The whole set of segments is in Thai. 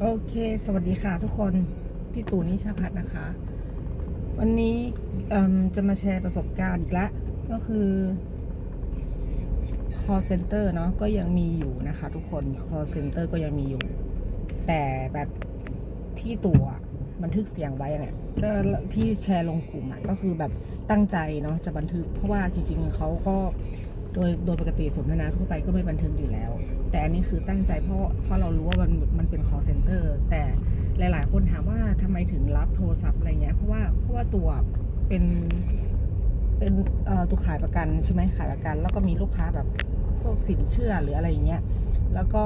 โอเค สวัสดีค่ะทุกคน พี่ตู่นิชาพัฒน์นะคะ วันนี้จะมาแชร์ประสบการณ์อีกแล้วก็คือ call center เนาะก็ยังมีอยู่นะคะ ทุกคน call center ก็ยังมีอยู่ แต่แบบที่ตัวบันทึกเสียงไว้เนี่ยก็ที่แชร์ลงกลุ่มก็คือแบบตั้งใจเนาะจะบันทึก เพราะว่าจริงๆเขาก็โดยโดยปกติสนทนาทั่วไปก็ไม่บันทึกอยู่แล้ว แต่อันนี้คือตั้งใจเพราะเพราะเรารู้ว่ามันมันเป็น call center แต่หลาย ๆ คนถามว่าทำไมถึงรับโทรศัพท์อะไรเงี้ยเพราะว่าเพราะว่าตัวเป็นเป็นตัวขายประกันใช่ไหมขายประกัน แล้วก็มีลูกค้าแบบพวกสินเชื่อหรืออะไรอย่างเงี้ยแล้วก็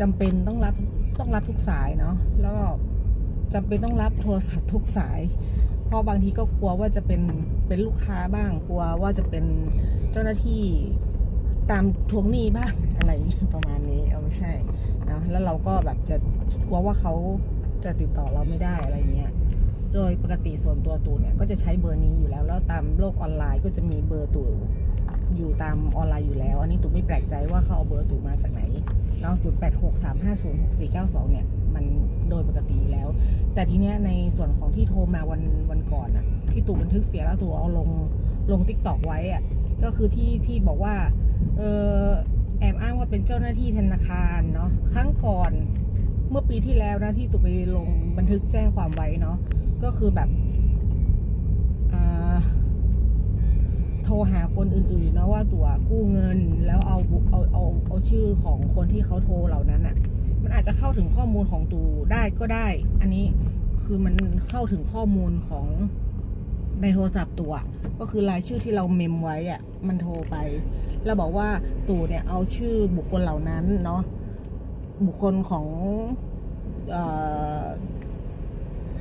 จำเป็นต้องรับต้องรับทุกสายเนาะแล้วก็จำเป็นต้องรับโทรศัพท์ทุกสาย เพราะบางทีก็กลัวว่าจะเป็นเป็นลูกค้าบ้างกลัวว่าจะเป็นเจ้าหน้าที่ตามทวงหนี้บ้างอะไรประมาณนี้เอาไม่ใช่นะ แล้วเราก็แบบจะกลัวว่าเขาจะติดต่อเราไม่ได้อะไรเงี้ย โดยปกติส่วนตัวตูเนี่ยก็จะใช้เบอร์นี้อยู่แล้ว แล้วตามโลกออนไลน์ก็จะมีเบอร์ตูอยู่ตามออนไลน์อยู่แล้ว อันนี้ตูไม่แปลกใจว่าเขาเอาเบอร์ตูมาจากไหนเนาะศูนย์แปดหกสามห้าศูนย์หกสี่เก้าสองเนี่ย มันโดยปกติอยู่แล้ว แต่ทีเนี้ยในส่วนของที่โทรมาวันวันก่อนอะที่ตู่บันทึกเสียแล้วตู่เอาลงลงทิกตอกไว้อะก็คือที่ที่บอกว่า เออแอบอ้างว่า เป็นเจ้าหน้าที่ธนาคารเนาะครั้งก่อนเมื่อปีที่แล้วนะที่ตู่ไปลงบันทึกแจ้งความไว้เนาะก็คือแบบโทรหาคนอื่นๆเนาะว่าตัวกู้เงินแล้วเอาเอาเอาเอาชื่อของคนที่เขาโทรเหล่านั้นอะมันอาจจะเข้าถึงข้อมูลของตูได้ก็ได้ อันนี้คือมันเข้าถึงข้อมูลของในโทรศัพท์ตัว ก็คือรายชื่อที่เราเมมไว้อะมันโทรไป แล้วบอกว่าตู่เนี่ยเอาชื่อบุคคลเหล่านั้นเนาะบุคคลของออ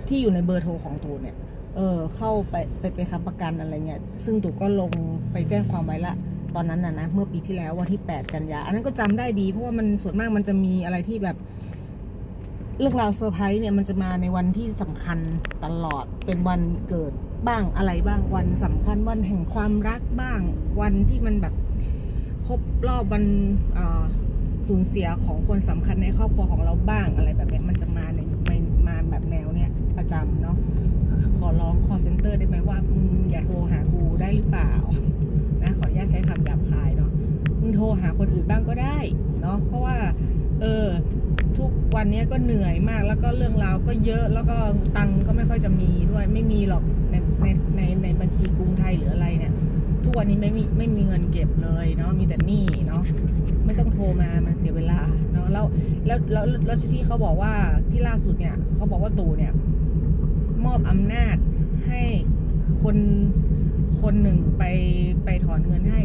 ที่อยู่ในเบอร์โทรของตู่เนี่ย เออ เข้าไปไปไปค้ำประกันอะไรเงี้ย ซึ่งตู่ก็ลงไปแจ้งความไว้ละ ตอนนั้นน่ะนะ เมื่อปีที่แล้ววันที่ 8 กันยา อันนั้นก็จำได้ดี เพราะว่ามันส่วนมากมันจะมีอะไรที่แบบ เรื่องราวเซอร์ไพรส์เนี่ยมันจะมาในวันที่สำคัญตลอด เป็นวันเกิดบ้างอะไรบ้าง วันสำคัญวันแห่งความรักบ้าง วันที่มันแบบ ครบรอบวันสูญเสียของคนสำคัญในครอบครัวของเราบ้างอะไรแบบนี้มันจะมาในมาแบบแนวเนี้ยประจำเนาะขอร้อง call center ได้ไหมว่ามึงอย่าโทรหากูได้หรือเปล่านะขออนุญาตใช้คำหยาบคายเนาะมึงโทรหาคนอื่นบ้างก็ได้เนาะเพราะว่าเออทุกวันนี้ก็เหนื่อยมากแล้วก็เรื่องราวก็เยอะแล้วก็ตังก็ไม่ค่อยจะมีด้วยไม่มีหรอกในในในในบัญชีกรุงไทยหรืออะไรเนี่ย ทุกวันนี้ไม่มีไม่มีเงินเก็บเลยเนาะมีแต่หนี้เนาะไม่ต้องโทรมามันเสียเวลาเนาะแล้วแล้วแล้วแล้วที่เขาบอกว่าที่ล่าสุดเนี่ยเขาบอกว่าตู่เนี่ย มอบอำนาจให้คนคนหนึ่งไปไปถอนเงินให้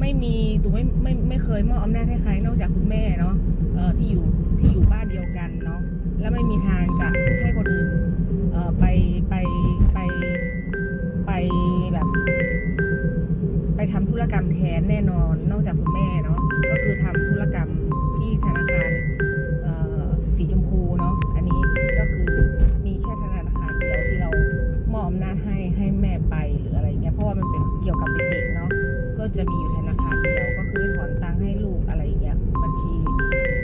ไม่มีตู่ไม่ไม่ไม่เคยมอบอำนาจให้ใครนอกจากคุณแม่เนาะเอ่อที่อยู่ที่อยู่บ้านเดียวกันเนาะแล้วไม่มีทางจะให้คนอื่นเอ่อไปไปไป รกรรมแทนแน่นอน นอกจากคุณแม่เนาะก็คือทำธุรกรรมที่ธนาคารเอ่อสีชมพูเนาะอันนี้ก็คือมีแค่ธนาคารเดียวที่เรามอบอำนาจให้ให้แม่ไปหรืออะไรเงี้ยเพราะว่ามันเป็นเกี่ยวกับเด็กๆเนาะก็จะมีอยู่ธนาคารเดียวก็คือถอนตังค์ให้ลูกอะไรเงี้ยบัญชี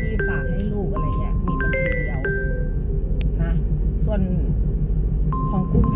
ที่ฝากให้ลูกอะไรเงี้ยมีบัญชีเดียวนะส่วนของกรุง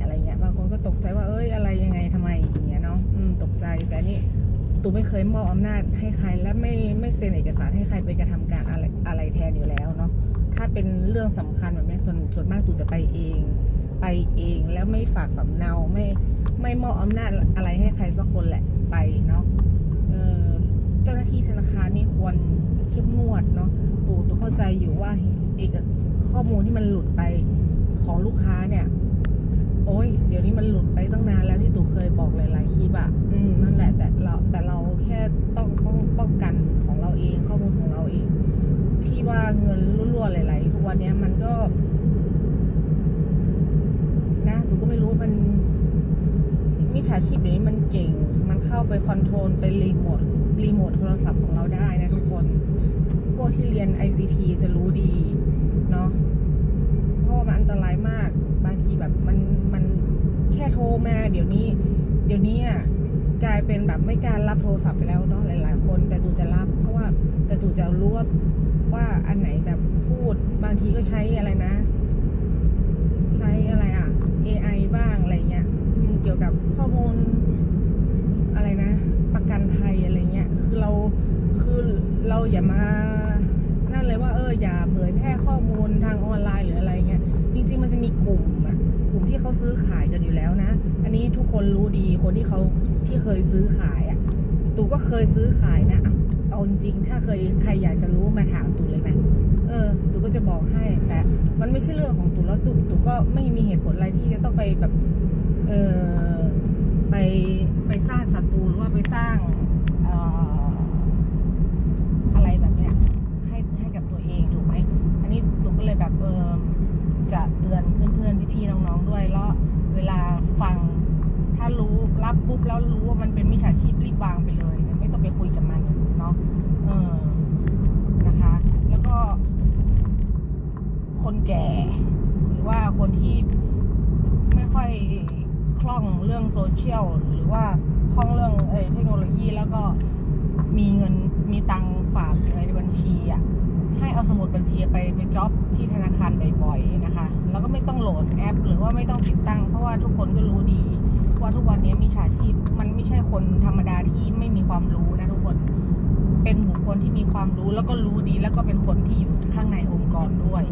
อะไรเงี้ยบางคนก็ตกใจว่าเอ้ยอะไรยังไงทำไมอย่างเงี้ยเนาะตกใจแต่นี่ตูไม่เคยมอบอำนาจให้ใคร และไม่ไม่เซ็นเอกสารให้ใครไปกระทำการอะไรอะไรแทนอยู่แล้วเนาะถ้าเป็นเรื่องสำคัญแบบนี้ส่วนส่วนมากตูจะไปเอง ไปเองแล้วไม่ฝากสำเนาไม่ไม่มอบอำนาจอะไรให้ใครสักคนแหละไปเนาะเออเจ้าหน้าที่ธนาคารนี่ควรเข้มงวดเนาะตูตูเข้าใจอยู่ว่าเอกข้อมูลที่มันหลุดไปของลูกค้าเนี่ย โอ้ยเดี๋ยวนี้มันหลุดไปตั้งนานแล้วที่ตู่เคยบอกหลายๆคลิปอะอืมนั่นแหละแต่เราแต่เราแค่ต้องป้องป้องกันของเราเองข้อมูลของเราเอง ที่ว่าเงินรั่วๆไหลๆทุกวันเนี้ยมันก็นะตู่รู้มันมิจฉาชีพเดี๋ยวนี้มันเก่ง มันเข้าไปคอนโทรลไปรีโมทรีโมทโทรศัพท์ของเราได้นะทุกคน พวกที่เรียน ICT จะรู้ดี เนาะเพราะว่ามันอันตรายมากบางทีแบบมันมันแค่โทรมาเดี๋ยวนี้ เดี๋ยวนี้อะกลายเป็นแบบไม่การรับโทรศัพท์ไปแล้วเนาะหลาย ๆ คน แต่ตูจะรับ เพราะว่าแต่ตูจะรู้ว่าว่าอันไหนแบบพูดบางทีก็ใช้อะไรนะ ใช้อะไรอะ AI บ้างอะไรเงี้ยเกี่ยวกับข้อมูลอะไรนะ ประกันภัยอะไรเงี้ยคือเราคือเราอย่ามานั่นเลยว่าเอออย่าเผยแพร่ข้อมูลทางออนไลน์หรืออะไรเงี้ยจริง ๆ มันจะมีกลุ่มอะกลุ่ม ที่เขาซื้อขายกันอยู่แล้วนะ อันนี้ทุกคนรู้ดีคนที่เขาที่เคยซื้อขายอะตูก็เคยซื้อขายนะเอาจริงๆถ้าเคยใครอยากจะรู้มาถามตูเลยไหมเออตูก็จะบอกให้แต่มันไม่ใช่เรื่องของตูแล้วตูตูก็ไม่มีเหตุผลอะไรที่จะต้องไปแบบเออไปไปสร้างศัตรูหรือว่าไปสร้างเอ่ออะไรแบบเนี้ยให้ให้กับตัวเองถูกไหมอันนี้ตุ๊กก็เลยแบบเออ จะเตือนเพื่อนๆพี่ๆน้องๆด้วยแล้วเวลาฟัง ถ้ารู้รับปุ๊บแล้วรู้ว่ามันเป็นมิจฉาชีพรีบวางไปเลย ไม่ต้องไปคุยกับมันเนาะเออนะคะ แล้วก็ คนแก่ หรือว่าคนที่ไม่ค่อยคล่องเรื่องโซเชียลหรือว่าคล่องเรื่องเอเทคโนโลยีแล้วก็มีเงินมีตังฝากอยู่ในบัญชีอะให้เอาสมุดบัญชีไปไปจ็อบ ดแอป หรือว่าไม่ต้องติดตั้ง เพราะว่าทุกคนก็รู้ดี ว่าทุกวันนี้มิจฉาชีพ มันไม่ใช่คนธรรมดาที่ไม่มีความรู้นะทุกคนเป็นบุคคลที่มีความรู้แล้วก็รู้ดี แล้วก็เป็นคนที่อยู่ข้างในองค์กรด้วย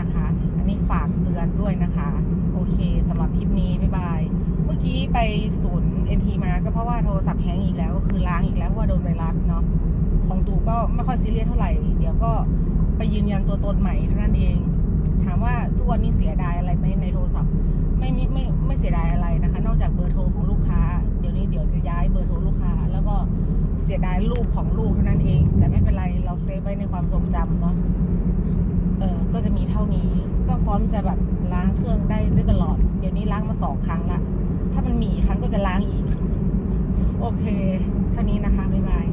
นะคะ อันนี้ฝากเตือนด้วยนะคะ โอเคสำหรับคลิปนี้บ๊ายบายเมื่อกี้ไปศูนย์ NT มาก็เพราะว่าโทรศัพท์แฮงอีกแล้วก็คือล้างอีกแล้วเพราะว่าโดนไวรัสเนาะของตูก็ไม่ค่อยซีเรียสเท่าไหร่ เดี๋ยวก็ไปยืนยันตัวตนใหม่เท่านั้นเอง ถามว่าทุกวันนี้เสียดายอะไรไหมในโทรศัพท์ ไม่ไม่ไม่ไม่เสียดายอะไรนะคะ นอกจากเบอร์โทรของลูกค้า เดี๋ยวนี้เดี๋ยวจะย้ายเบอร์โทรลูกค้า แล้วก็เสียดายรูปของลูกเท่านั้นเอง แต่ไม่เป็นไรเราเซฟไว้ในความทรงจำเนาะเออก็จะมีเท่านี้ ก็พร้อมจะแบบล้างเครื่องได้ได้ตลอด เดี๋ยวนี้ล้างมาสองครั้งละ ถ้ามันมีอีกครั้งก็จะล้างอีก โอเค เท่านี้นะคะ บ๊ายบาย